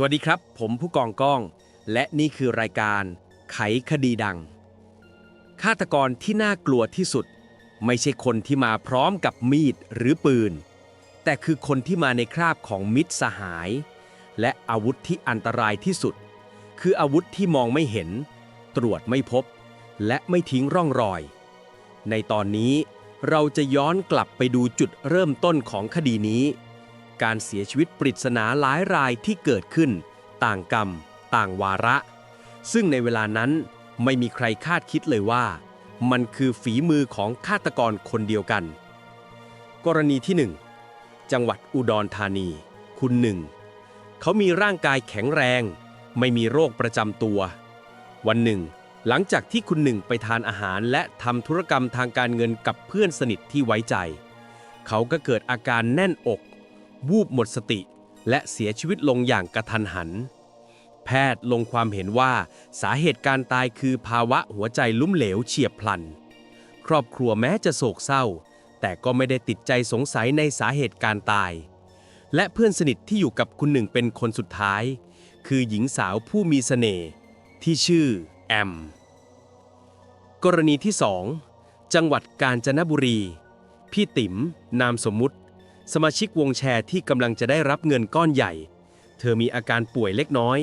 สวัสดีครับ ผมผู้กองก้อง และนี่คือรายการไขคดีดัง ฆาตกรที่น่ากลัวที่สุด ไม่ใช่คนที่มาพร้อมกับมีดหรือปืน แต่คือคนที่มาในคราบของมิตรสหาย และอาวุธที่อันตรายที่สุด คืออาวุธที่มองไม่เห็น ตรวจไม่พบ และไม่ทิ้งร่องรอย ในตอนนี้เราจะย้อนกลับไปดูจุดเริ่มต้นของคดีนี้ การเสียชีวิตปริศนาหลายรายที่เกิดขึ้น ต่างกรรม ต่างวาระ ซึ่งในเวลานั้นไม่มีใครคาดคิดเลยว่า มันคือฝีมือของฆาตกรคนเดียวกัน กรณีที่หนึ่งจังหวัดอุดรธานี คุณหนึ่ง เขามีร่างกายแข็งแรง ไม่มีโรคประจำตัว วันหนึ่ง หลังจากที่คุณหนึ่งไปทานอาหารและทำธุรกรรมทางการเงินกับเพื่อนสนิทที่ไว้ใจ เขาก็เกิดอาการแน่นอก วูบหมดสติ และเสียชีวิตลงอย่างกระทันหัน แพทย์ลงความเห็นว่าสาเหตุการตายคือภาวะหัวใจลุ้มเหลวเฉียบพลัน ครอบครัวแม้จะโศกเศร้า แต่ก็ไม่ได้ติดใจสงสัยในสาเหตุการตาย และเพื่อนสนิทที่อยู่กับคุณหนึ่งเป็นคนสุดท้าย คือหญิงสาวผู้มีเสน่ห์ที่ชื่อแอมกรณีที่ 2 จังหวัดกาญจนบุรี พี่ติ๋มนามสมมุติ สมาชิกวงแชร์ที่กำลังจะได้รับเงินก้อนใหญ่ เธอมีอาการป่วยเล็กน้อย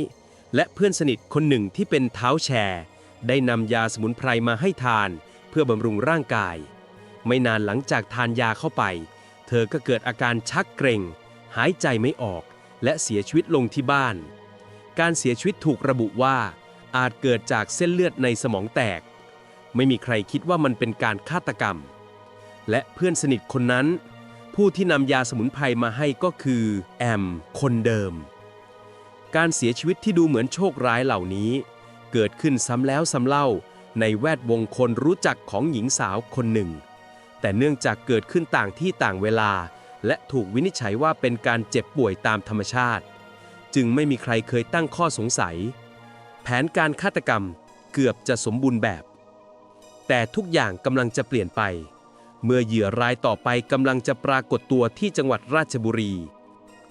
และเพื่อนสนิทคนหนึ่งที่เป็นเท้าแชร์ ได้นำยาสมุนไพรมาให้ทาน เพื่อบำรุงร่างกาย ไม่นานหลังจากทานยาเข้าไป เธอก็เกิดอาการชักเกร็ง หายใจไม่ออก และเสียชีวิตลงที่บ้าน การเสียชีวิตถูกระบุว่า อาจเกิดจากเส้นเลือดในสมองแตก ไม่มีใครคิดว่ามันเป็นการฆาตกรรม และเพื่อนสนิทคนนั้น ผู้ที่นำยาสมุนไพรมาให้ก็คือ แอม คนเดิม การเสียชีวิตที่ดูเหมือนโชคร้ายเหล่านี้ เกิดขึ้นซ้ำแล้วซ้ำเล่าในแวดวงคนรู้จักของหญิงสาวคนหนึ่ง แต่เนื่องจากเกิดขึ้นต่างที่ต่างเวลา และถูกวินิจฉัยว่าเป็นการเจ็บป่วยตามธรรมชาติ จึงไม่มีใครเคยตั้งข้อสงสัย แผนการฆาตกรรมเกือบจะสมบูรณ์แบบ แต่ทุกอย่างกำลังจะเปลี่ยนไป เมื่อเหยื่อรายต่อไปกำลังจะปรากฏตัวที่จังหวัดราชบุรี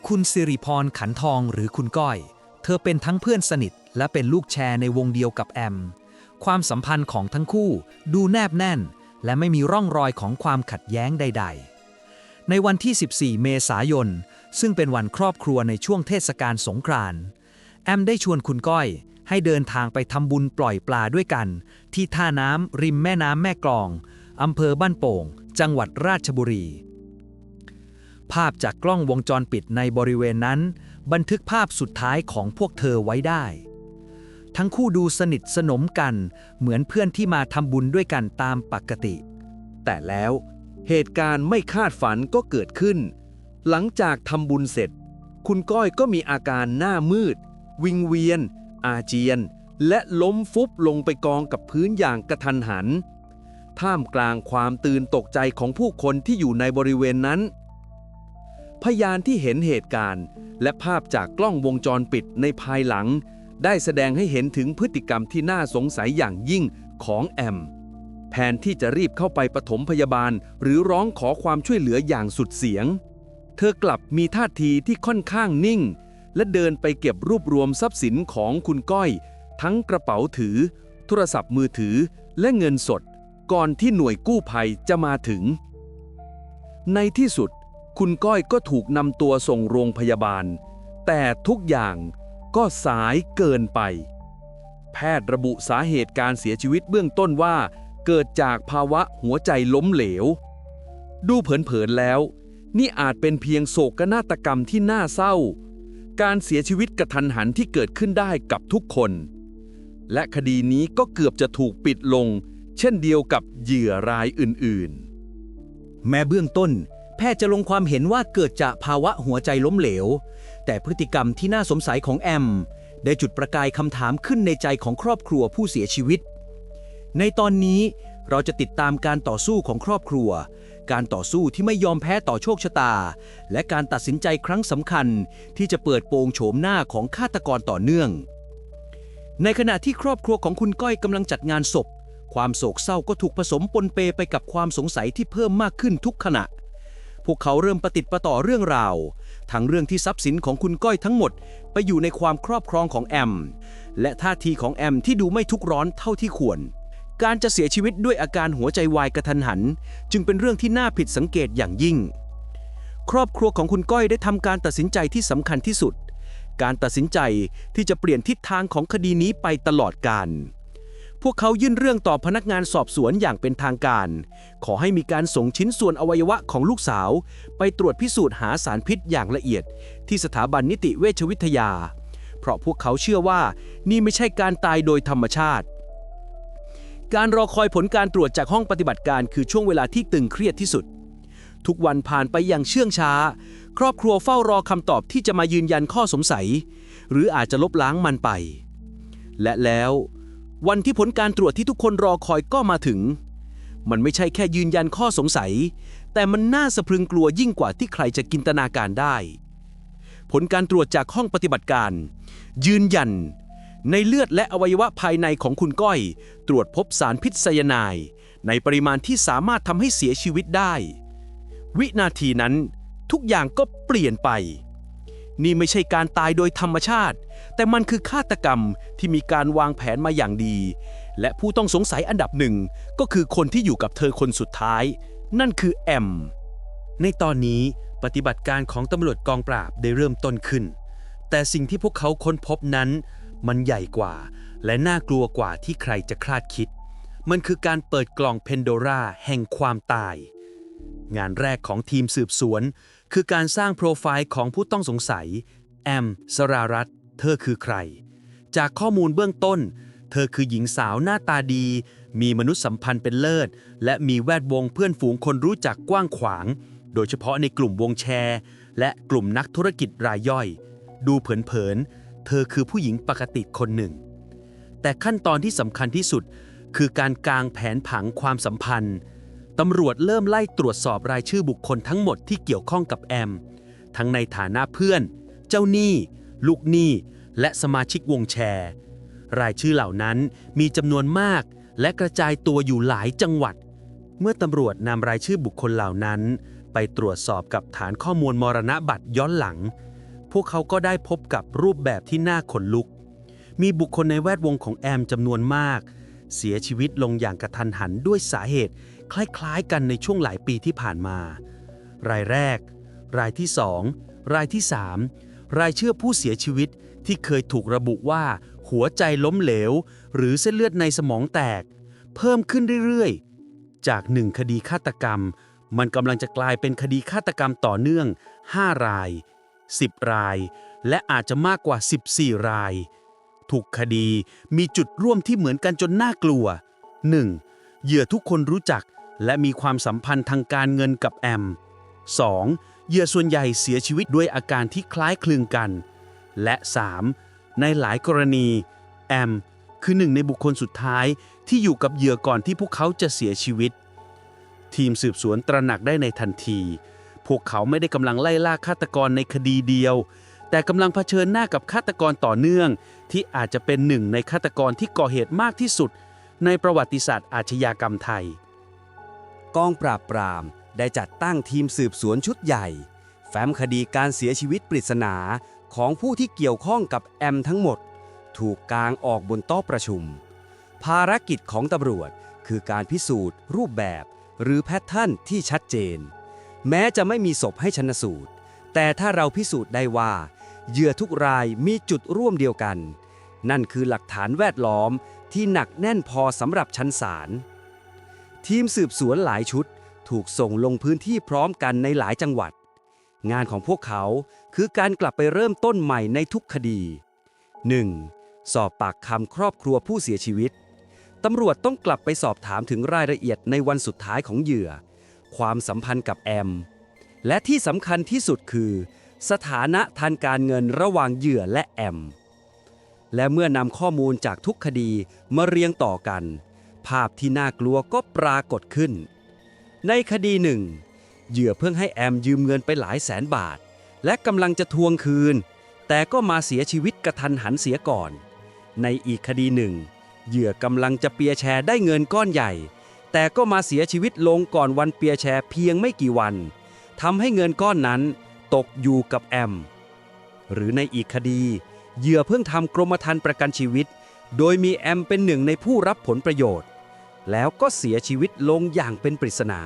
คุณสิริพรขันทองหรือคุณก้อย เธอเป็นทั้งเพื่อนสนิท และเป็นลูกแชร์ในวงเดียวกับแอม ความสัมพันธ์ของทั้งคู่ดูแนบแน่น และไม่มีร่องรอยของความขัดแย้งใด ๆ ในวันที่ 14 เมษายน ซึ่งเป็นวันครอบครัวในช่วงเทศกาลสงกรานต์แอมได้ชวนคุณก้อยให้เดินทางไปทำบุญปล่อยปลาด้วยกัน ที่ท่าน้ำริมแม่น้ำแม่กลองอำเภอบ้านโป่ง จังหวัดราชบุรี ภาพจากกล้องวงจรปิดในบริเวณนั้น บันทึกภาพสุดท้ายของพวกเธอไว้ได้ ทั้งคู่ดูสนิทสนมกันเหมือนเพื่อนที่มาทำบุญด้วยกันตามปกติ แต่แล้วเหตุการณ์ไม่คาดฝันก็เกิดขึ้น หลังจากทำบุญเสร็จ คุณก้อยก็มีอาการหน้ามืด วิงเวียน อาเจียน และล้มฟุบลงไปกองกับพื้นอย่างกระทันหัน ท่ามกลางความตื่นตกใจของผู้คนที่อยู่ในบริเวณนั้น พยานที่เห็นเหตุการณ์ และภาพจากกล้องวงจรปิดในภายหลัง ได้แสดงให้เห็นถึงพฤติกรรมที่น่าสงสัยอย่างยิ่งของแอม แทนที่จะรีบเข้าไปปฐมพยาบาล หรือร้องขอความช่วยเหลืออย่างสุดเสียง เธอกลับมีท่าทีที่ค่อนข้างนิ่ง และเดินไปเก็บรวบรวมทรัพย์สินของคุณก้อย ทั้งกระเป๋าถือ โทรศัพท์มือถือและเงินสด ก่อนที่หน่วยกู้ภัยจะมาถึง ในที่สุด คุณก้อยก็ถูกนำตัวส่งโรงพยาบาล แต่ทุกอย่างก็สายเกินไป แพทย์ระบุสาเหตุการเสียชีวิตเบื้องต้นว่า เกิดจากภาวะหัวใจล้มเหลว ดูเผินๆแล้ว นี่อาจเป็นเพียงโศกนาฏกรรมที่น่าเศร้า การเสียชีวิตกระทันหันที่เกิดขึ้นได้กับทุกคน และคดีนี้ก็เกือบจะถูกปิดลง เช่นเดียวกับเหยื่อรายอื่นๆ แม้เบื้องต้น แพทย์จะลงความเห็นว่าเกิดจากภาวะหัวใจล้มเหลว แต่พฤติกรรมที่น่าสงสัยของแอม ได้จุดประกายคำถามขึ้นในใจของครอบครัวผู้เสียชีวิต ในตอนนี้เราจะติดตามการต่อสู้ของครอบครัว การต่อสู้ที่ไม่ยอมแพ้ต่อโชคชะตา และการตัดสินใจครั้งสำคัญ ที่จะเปิดโปงโฉมหน้าของฆาตกรต่อเนื่อง ในขณะที่ครอบครัวของคุณก้อยกำลังจัดงานศพ ความโศกเศร้าก็ถูกผสมปนเปไปกับความสงสัยที่เพิ่มมากขึ้นทุกขณะ พวกเขาเริ่มประติดประต่อเรื่องราว ทั้งเรื่องที่ทรัพย์สินของคุณก้อยทั้งหมด ไปอยู่ในความครอบครองของแอม และท่าทีของแอมที่ดูไม่ทุกข์ร้อนเท่าที่ควร การจะเสียชีวิตด้วยอาการหัวใจวายกระทันหัน จึงเป็นเรื่องที่น่าผิดสังเกตอย่างยิ่ง ครอบครัวของคุณก้อยได้ทำการตัดสินใจที่สำคัญที่สุด การตัดสินใจที่จะเปลี่ยนทิศทางของคดีนี้ไปตลอดกาล พวกเขายื่นเรื่องต่อพนักงานสอบสวนอย่างเป็นทางการ ขอให้มีการส่งชิ้นส่วนอวัยวะของลูกสาว ไปตรวจพิสูจน์หาสารพิษอย่างละเอียด ที่สถาบันนิติเวชวิทยา เพราะพวกเขาเชื่อว่านี่ไม่ใช่การตายโดยธรรมชาติ การรอคอยผลการตรวจจากห้องปฏิบัติการคือช่วงเวลาที่ตึงเครียดที่สุด ทุกวันผ่านไปอย่างเชื่องช้า ครอบครัวเฝ้ารอคำตอบที่จะมายืนยันข้อสงสัย หรืออาจจะลบล้างมันไป และแล้ว วันที่ผลการตรวจที่ทุกคนรอคอยก็มาถึง มันไม่ใช่แค่ยืนยันข้อสงสัย แต่มันน่าสะพรึงกลัวยิ่งกว่าที่ใครจะจินตนาการได้ ผลการตรวจจากห้องปฏิบัติการ ยืนยัน ในเลือดและอวัยวะภายในของคุณก้อย ตรวจพบสารพิษไซยาไนด์ในปริมาณที่สามารถทำให้เสียชีวิตได้ วินาทีนั้นทุกอย่างก็เปลี่ยนไป นี่ไม่ใช่การตายโดยธรรมชาติ แต่มันคือฆาตกรรมที่มีการวางแผนมาอย่างดี และผู้ต้องสงสัยอันดับหนึ่งก็คือคนที่อยู่กับเธอคนสุดท้าย นั่นคือแอม ในตอนนี้ปฏิบัติการของตำรวจกองปราบได้เริ่มต้นขึ้น แต่สิ่งที่พวกเขาค้นพบนั้น มันใหญ่กว่า และน่ากลัวกว่าที่ใครจะคาดคิด มันคือการเปิดกล่องเพนโดราแห่งความตาย งานแรกของทีมสืบสวน คือการสร้างโปรไฟล์ของผู้ต้องสงสัย แอม สรารัตเธอคือใคร จากข้อมูลเบื้องต้น เธอคือหญิงสาวหน้าตาดี มีมนุษยสัมพันธ์เป็นเลิศ และมีแวดวงเพื่อนฝูงคนรู้จักกว้างขวาง โดยเฉพาะในกลุ่มวงแชร์ และกลุ่มนักธุรกิจรายย่อย ดูเผินๆ เธอคือผู้หญิงปกติคนหนึ่ง แต่ขั้นตอนที่สำคัญที่สุด คือการกางแผนผังความสัมพันธ์ ตำรวจเริ่มไล่ตรวจสอบรายชื่อบุคคลทั้งหมดที่เกี่ยวข้องกับแอม ทั้งในฐานะเพื่อน เจ้าหนี้ ลูกหนี้ และสมาชิกวงแชร์ รายชื่อเหล่านั้นมีจำนวนมาก และกระจายตัวอยู่หลายจังหวัด เมื่อตำรวจนำรายชื่อบุคคลเหล่านั้น ไปตรวจสอบกับฐานข้อมูลมรณะบัตรย้อนหลัง พวกเขาก็ได้พบกับรูปแบบที่น่าขนลุก มีบุคคลในแวดวงของแอมจำนวนมาก เสียชีวิตลงอย่างกระทันหันด้วยสาเหตุ คล้ายๆกันในช่วงหลายปีที่ผ่านมา รายแรก รายที่สองรายที่สามรายเชื่อผู้เสียชีวิตที่เคยถูกระบุว่า หัวใจล้มเหลว หรือเส้นเลือดในสมองแตก เพิ่มขึ้นเรื่อยๆ จากหนึ่งคดีฆาตกรรม มันกำลังจะกลายเป็นคดีฆาตกรรมต่อเนื่อง 5 ราย 10 ราย และอาจจะมากกว่า 14 รายทุกคดีมีจุดร่วมที่เหมือนกันจนน่ากลัว 1. เหยื่อทุกคนรู้จัก และมีความสัมพันธ์ทางการเงินกับแอม 2. เหยื่อส่วนใหญ่เสียชีวิตด้วยอาการที่คล้ายคลึงกัน และ 3. ในหลายกรณีแอมคือหนึ่งในบุคคลสุดท้ายที่อยู่กับเหยื่อก่อนที่พวกเขาจะเสียชีวิต ทีมสืบสวนตระหนักได้ในทันที พวกเขาไม่ได้กำลังไล่ล่าฆาตกรในคดีเดียว แต่กำลังเผชิญหน้ากับฆาตกรต่อเนื่อง ที่อาจจะเป็นหนึ่งในฆาตกรที่ก่อเหตุมากที่สุด ในประวัติศาสตร์อาชญากรรมไทย กองปราบปรามได้จัดตั้งทีมสืบสวนชุดใหญ่ แฟ้มคดีการเสียชีวิตปริศนาของผู้ที่เกี่ยวข้องกับแอมทั้งหมด ถูกกางออกบนโต๊ะประชุม ภารกิจของตำรวจคือการพิสูจน์ รูปแบบ หรือแพทเทิร์นที่ชัดเจน แม้จะไม่มีศพให้ชนสูตร แต่ถ้าเราพิสูจน์ได้ว่า เหยื่อทุกรายมีจุดร่วมเดียวกัน นั่นคือหลักฐานแวดล้อม ที่หนักแน่นพอสำหรับชั้นศาล ทีมสืบสวนหลายชุดถูกส่งลงพื้นที่พร้อมกันในหลายจังหวัด งานของพวกเขาคือการกลับไปเริ่มต้นใหม่ในทุกคดี 1. สอบปากคำครอบครัวผู้เสียชีวิต ตำรวจต้องกลับไปสอบถามถึงรายละเอียดในวันสุดท้ายของเหยื่อ ความสัมพันธ์กับแอม และที่สำคัญที่สุดคือ สถานะทางการเงินระหว่างเหยื่อและแอม และเมื่อนำข้อมูลจากทุกคดีมาเรียงต่อกัน ภาพที่น่ากลัวก็ปรากฏขึ้น ในคดีหนึ่งเหยื่อเพิ่งให้แอมยืมเงินไปหลายแสนบาท และกำลังจะทวงคืน แต่ก็มาเสียชีวิตกระทันหันเสียก่อน ในอีกคดีหนึ่งเหยื่อกำลังจะเปียแชร์ได้เงินก้อนใหญ่ แต่ก็มาเสียชีวิตลงก่อนวันเปียแชร์เพียงไม่กี่วันทำให้เงินก้อนนั้นตกอยู่กับแอม หรือในอีกคดี เหยื่อเพิ่งทำกรมธรรม์ประกันชีวิต โดยมีแอมเป็นหนึ่งในผู้รับผลประโยชน์ แล้วก็เสียชีวิตลงอย่างเป็นปริศนา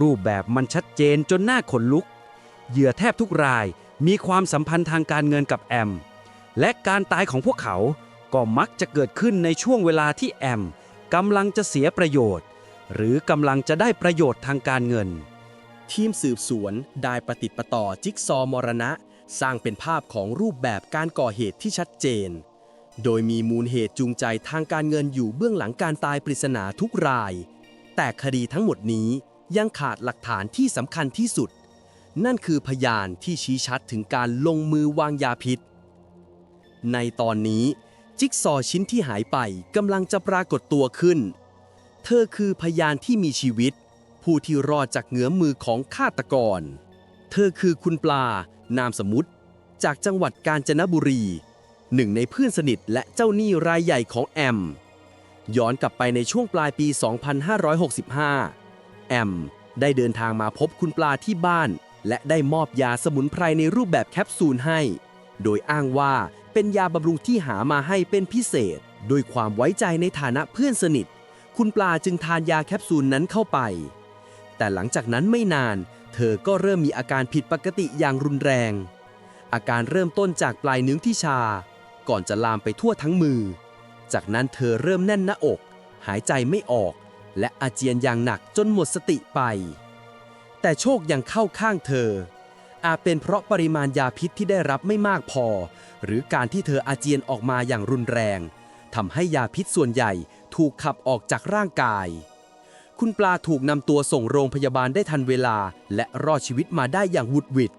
รูปแบบมันชัดเจนจนหน้าขนลุก เหยื่อแทบทุกรายมีความสัมพันธ์ทางการเงินกับแอม และการตายของพวกเขา ก็มักจะเกิดขึ้นในช่วงเวลาที่แอมกำลังจะเสียประโยชน์ หรือกำลังจะได้ประโยชน์ทางการเงิน ทีมสืบสวนได้ประติดประต่อจิ๊กซอมรณะ สร้างเป็นภาพของรูปแบบการก่อเหตุที่ชัดเจน โดยมีมูลเหตุจูงใจทางการเงินอยู่เบื้องหลังการตายปริศนาทุกราย แต่คดีทั้งหมดนี้ยังขาดหลักฐานที่สำคัญที่สุด นั่นคือพยานที่ชี้ชัดถึงการลงมือวางยาพิษ ในตอนนี้จิ๊กซอว์ชิ้นที่หายไปกำลังจะปรากฏตัวขึ้น เธอคือพยานที่มีชีวิต ผู้ที่รอดจากเงื้อมือของฆาตกร เธอคือคุณปลา นามสมมุติ จากจังหวัดกาญจนบุรี หนึ่งในเพื่อนสนิทและเจ้าหนี้รายใหญ่ของแอม ย้อนกลับไปในช่วงปลายปี 2565 แอมได้เดินทางมาพบคุณปลาที่บ้าน และได้มอบยาสมุนไพรในรูปแบบแคปซูลให้ โดยอ้างว่าเป็นยาบำรุงที่หามาให้เป็นพิเศษ โดยความไว้ใจในฐานะเพื่อนสนิท คุณปลาจึงทานยาแคปซูลนั้นเข้าไป แต่หลังจากนั้นไม่นาน เธอก็เริ่มมีอาการผิดปกติอย่างรุนแรง อาการเริ่มต้นจากปลายนิ้วที่ชา ก่อนจะลามไปทั่วทั้งมือ จากนั้นเธอเริ่มแน่นหน้าอก หายใจไม่ออก และอาเจียนอย่างหนักจนหมดสติไป แต่โชคยังเข้าข้างเธอ อาจเป็นเพราะปริมาณยาพิษที่ได้รับไม่มากพอ หรือการที่เธออาเจียนออกมาอย่างรุนแรงทำให้ยาพิษส่วนใหญ่ถูกขับออกจากร่างกาย คุณปลาถูกนำตัวส่งโรงพยาบาลได้ทันเวลา และรอดชีวิตมาได้อย่างวุดวิด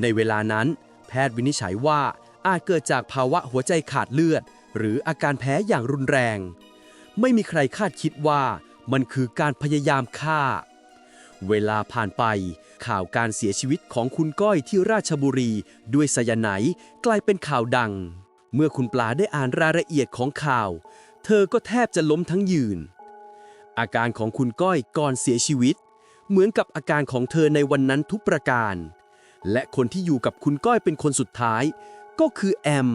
ในเวลานั้น แพทย์วินิจฉัยว่าอาจเกิดจากภาวะหัวใจขาดเลือด หรืออาการแพ้อย่างรุนแรง ไม่มีใครคาดคิดว่ามันคือการพยายามฆ่า เวลาผ่านไป ข่าวการเสียชีวิตของคุณก้อยที่ราชบุรี ด้วยไซยาไนกลายเป็นข่าวดัง เมื่อคุณปลาได้อ่านรายละเอียดของข่าว เธอก็แทบจะล้มทั้งยืน อาการของคุณก้อยก่อนเสียชีวิต เหมือนกับอาการของเธอในวันนั้นทุกประการ และคนที่อยู่กับคุณก้อยเป็นคนสุดท้าย ก็คือแอม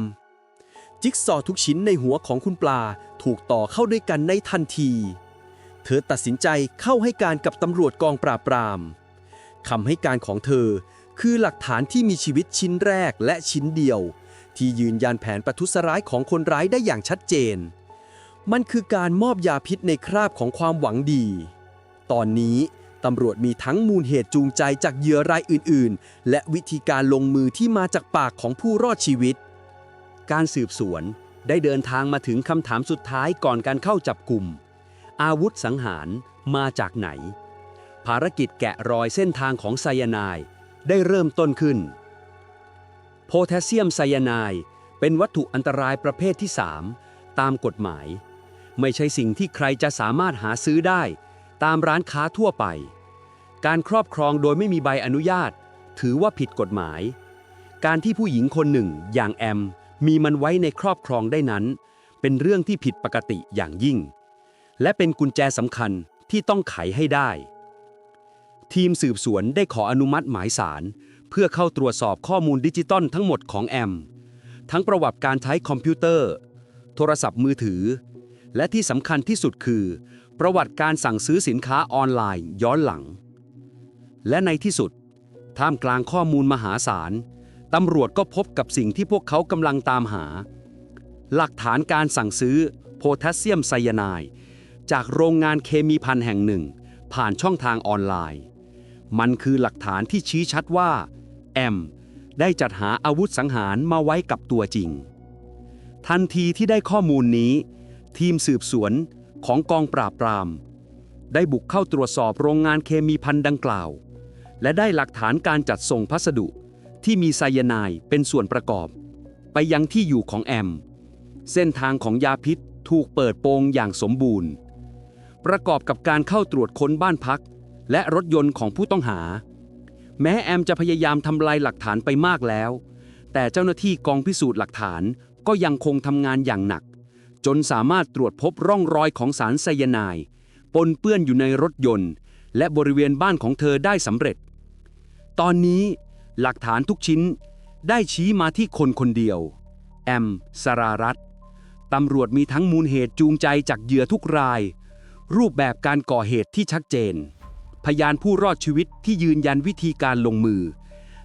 จิ๊กซอทุกชิ้นในหัวของคุณปลาถูกต่อเข้าด้วยกันในทันที เธอตัดสินใจเข้าให้การกับตำรวจกองปราบปรามคำให้การของเธอคือหลักฐานที่มีชีวิตชิ้นแรกและชิ้นเดียว ที่ยืนยันแผนประทุษร้ายของคนร้ายได้อย่างชัดเจน มันคือการมอบยาพิษในคราบของความหวังดี ตอนนี้ตำรวจมีทั้งมูลเหตุจูงใจจากเหยื่อรายอื่น ๆ และวิธีการลงมือที่มาจากปากของผู้รอดชีวิต การสืบสวนได้เดินทางมาถึงคำถามสุดท้ายก่อนการเข้าจับกลุ่ม อาวุธสังหารมาจากไหน ภารกิจแกะรอยเส้นทางของไซยาไนด์ได้เริ่มต้นขึ้น โพแทสเซียมไซยาไนด์เป็นวัตถุอันตรายประเภทที่ 3 ตามกฎหมาย ไม่ใช่สิ่งที่ใครจะสามารถหาซื้อได้ ตามร้านค้าทั่วไป การครอบครองโดยไม่มีใบอนุญาต ถือว่าผิดกฎหมาย การที่ผู้หญิงคนหนึ่ง อย่างแอม มีมันไว้ในครอบครองได้นั้น เป็นเรื่องที่ผิดปกติอย่างยิ่ง และเป็นกุญแจสำคัญที่ต้องไขให้ได้ ทีมสืบสวนได้ขออนุมัติหมายสาร เพื่อเข้าตรวจสอบข้อมูลดิจิตอลทั้งหมดของแอม ทั้งประวัติการใช้คอมพิวเตอร์ โทรศัพท์มือถือ และที่สำคัญที่สุดคือ ประวัติการสั่งซื้อสินค้าออนไลน์ย้อนหลัง และในที่สุด ท่ามกลางข้อมูลมหาศาลตำรวจก็พบกับสิ่งที่พวกเขากำลังตามหา หลักฐานการสั่งซื้อโพแทสเซียมไซยาไนด์จากโรงงานเคมีพันแห่งหนึ่ง ผ่านช่องทางออนไลน์ มันคือหลักฐานที่ชี้ชัดว่า แอม ได้จัดหาอาวุธสังหารมาไว้กับตัวจริง ทันทีที่ได้ข้อมูลนี้ ทีมสืบสวนของกองปราบปราม ได้บุกเข้าตรวจสอบโรงงานเคมีพันดังกล่าว และได้หลักฐานการจัดส่งพัสดุที่มีไซยาไนด์เป็นส่วนประกอบ ไปยังที่อยู่ของแอม เส้นทางของยาพิษถูกเปิดโปงอย่างสมบูรณ์ ประกอบกับการเข้าตรวจค้นบ้านพัก และรถยนต์ของผู้ต้องหา แม้แอมจะพยายามทำลายหลักฐานไปมากแล้ว แต่เจ้าหน้าที่กองพิสูจน์หลักฐานก็ยังคงทำงานอย่างหนัก จนสามารถตรวจพบร่องรอยของสารไซยาไนด์ปนเปื้อนอยู่ในรถยนต์ และบริเวณบ้านของเธอได้สำเร็จ ตอนนี้หลักฐานทุกชิ้นได้ชี้มาที่คนคนเดียว แอม สรารัตตำรวจมีทั้งมูลเหตุจูงใจจากเหยื่อทุกราย รูปแบบการก่อเหตุที่ชัดเจน พยานผู้รอดชีวิตที่ยืนยันวิธีการลงมือ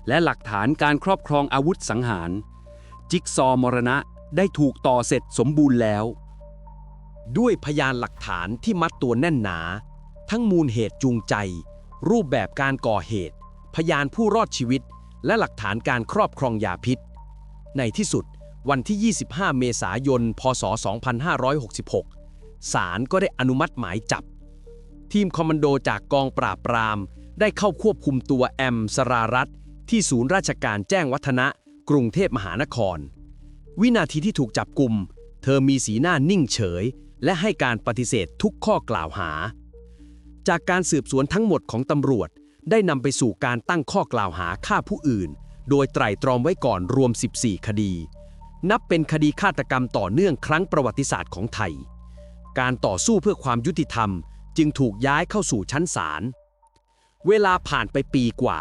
และหลักฐานการครอบครองอาวุธสังหาร จิ๊กซอมรณะ ได้ถูกต่อเสร็จสมบูรณ์แล้ว ด้วยพยานหลักฐานที่มัดตัวแน่นหนา ทั้งมูลเหตุจูงใจ รูปแบบการก่อเหตุ พยานผู้รอดชีวิต และหลักฐานการครอบครองยาพิษ ในที่สุดวันที่ 25 เมษายน พศ 2566 ศาลก็ได้อนุมัติหมายจับ ทีมคอมมานโดจากกองปราบปราม ได้เข้าควบคุมตัวแอมสรารัตที่ศูนย์ราชการแจ้งวัฒนะ กรุงเทพมหานคร วินาทีที่ถูกจับกลุ่ม เธอมีสีหน้านิ่งเฉย และให้การปฏิเสธทุกข้อกล่าวหา จากการสืบสวนทั้งหมดของตำรวจ ได้นำไปสู่การตั้งข้อกล่าวหาฆ่าผู้อื่น โดยไตร่ตรองไว้ก่อนรวม 14 คดี นับเป็นคดีฆาตกรรมต่อเนื่องครั้งประวัติศาสตร์ของไทย การต่อสู้เพื่อความยุติธรรม จึงถูกย้ายเข้าสู่ชั้นศาลเวลาผ่านไปปีกว่า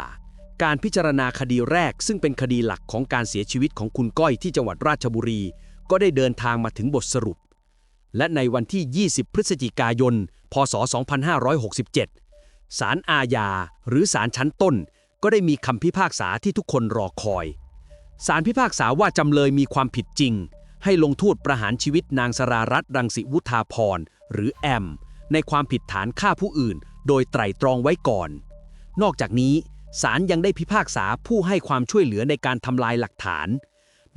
การพิจารณาคดีแรก ซึ่งเป็นคดีหลักของการเสียชีวิตของคุณก้อยที่จังหวัดราชบุรี ก็ได้เดินทางมาถึงบทสรุป และในวันที่ 20 พฤศจิกายน พศ 2567 ศาลอาญา หรือศาลชั้นต้น ก็ได้มีคำพิพากษาที่ทุกคนรอคอย ศาลพิพากษาว่าจำเลยมีความผิดจริง ให้ลงโทษประหารชีวิตนางสรารัตน์รังสิวุธาพรหรือแอม ในความผิดฐานฆ่าผู้อื่น โดยไตร่ตรองไว้ก่อน นอกจากนี้ ศาลยังได้พิพากษาผู้ให้ความช่วยเหลือในการทำลายหลักฐาน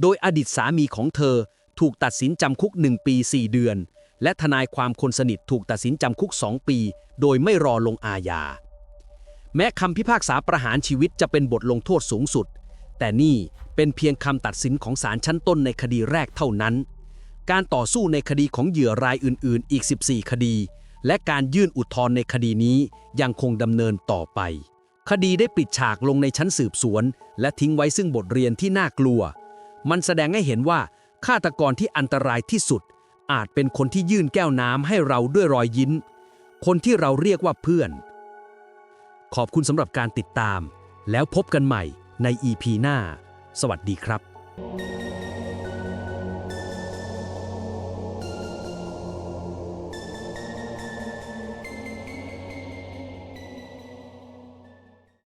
โดยอดีตสามีของเธอถูกตัดสินจำคุก 1 ปี 4 เดือน และทนายความคนสนิทถูกตัดสินจำคุก 2 ปี โดยไม่รอลงอาญา แม้คำพิพากษาประหารชีวิตจะเป็นบทลงโทษสูงสุด แต่นี่เป็นเพียงคำตัดสินของศาลชั้นต้นในคดีแรกเท่านั้น การต่อสู้ในคดีของเหยื่อรายอื่น ๆ อีก 14 คดี และการยื่นอุทธรณ์ในคดีนี้ยังคงดำเนินต่อไป คดีได้ปิดฉากลงในชั้นสืบสวน และทิ้งไว้ซึ่งบทเรียนที่น่ากลัว มันแสดงให้เห็นว่าฆาตกรที่อันตรายที่สุด อาจเป็นคนที่ยื่นแก้วน้ำให้เราด้วยรอยยิ้ม คนที่เราเรียกว่าเพื่อน ขอบคุณสำหรับการติดตาม แล้วพบกันใหม่ใน EP หน้า สวัสดีครับ